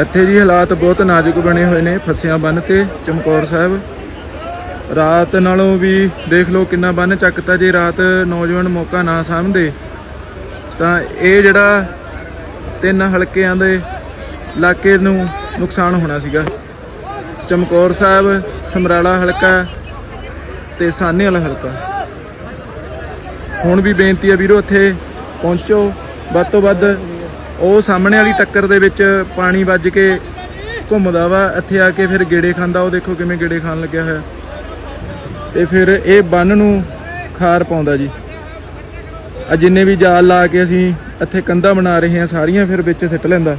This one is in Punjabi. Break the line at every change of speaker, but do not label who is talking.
ਇੱਥੇ ਜੀ ਹਾਲਾਤ ਬਹੁਤ ਨਾਜ਼ੁਕ ਬਣੇ ਹੋਏ ਨੇ, ਫਸਿਆਂ ਬੰਨ ਤੇ, ਚਮਕੌਰ ਸਾਹਿਬ। ਰਾਤ ਨਾਲੋਂ ਵੀ ਦੇਖ ਲਓ ਕਿੰਨਾ ਬੰਨ ਚੱਕਤਾ ਜੇ ਰਾਤ ਨੌਜਵਾਨ ਮੌਕਾ ਨਾ ਸਾਂਭਦੇ। ਤਾਂ ਇਹ ਜਿਹੜਾ ਤਿੰਨ ਹਲਕਿਆਂ ਦੇ ਇਲਾਕੇ ਨੂੰ ਨੁਕਸਾਨ ਹੋਣਾ ਸੀਗਾ। ਚਮਕੌਰ ਸਾਹਿਬ, ਸਮਰਾਲਾ ਹਲਕਾ ਤੇ ਸਾਨੇ ਵਾਲਾ ਹਲਕਾ। ਹੁਣ ਵੀ ਬੇਨਤੀ ਹੈ ਵੀਰੋ, ਇੱਥੇ ਪਹੁੰਚੋ। ਵੱਧ ਤੋਂ ਵੱਧ ਉਹ ਸਾਹਮਣੇ ਵਾਲੀ ਟੱਕਰ ਦੇ ਵਿੱਚ ਪਾਣੀ ਵੱਜ ਕੇ ਘੁੰਮਦਾ ਵਾ, ਇੱਥੇ ਆ ਕੇ ਫਿਰ ਗੇੜੇ ਖਾਂਦਾ, ਉਹ ਦੇਖੋ ਕਿਵੇਂ ਗੇੜੇ ਖਾਣ ਲੱਗਿਆ ਹੋਇਆ। ਤੇ ਫਿਰ ਇਹ ਬੰਨ ਨੂੰ ਖਾਰ ਪਾਉਂਦਾ ਜੀ। ਆ ਜਿੰਨੇ ਵੀ ਜਾਲ ਲਾ ਕੇ ਅਸੀਂ ਇੱਥੇ ਕੰਧਾਂ ਬਣਾ ਰਹੇ ਹਾਂ, ਸਾਰੀਆਂ ਫਿਰ ਵਿੱਚ ਸਿੱਟ ਲੈਂਦਾ।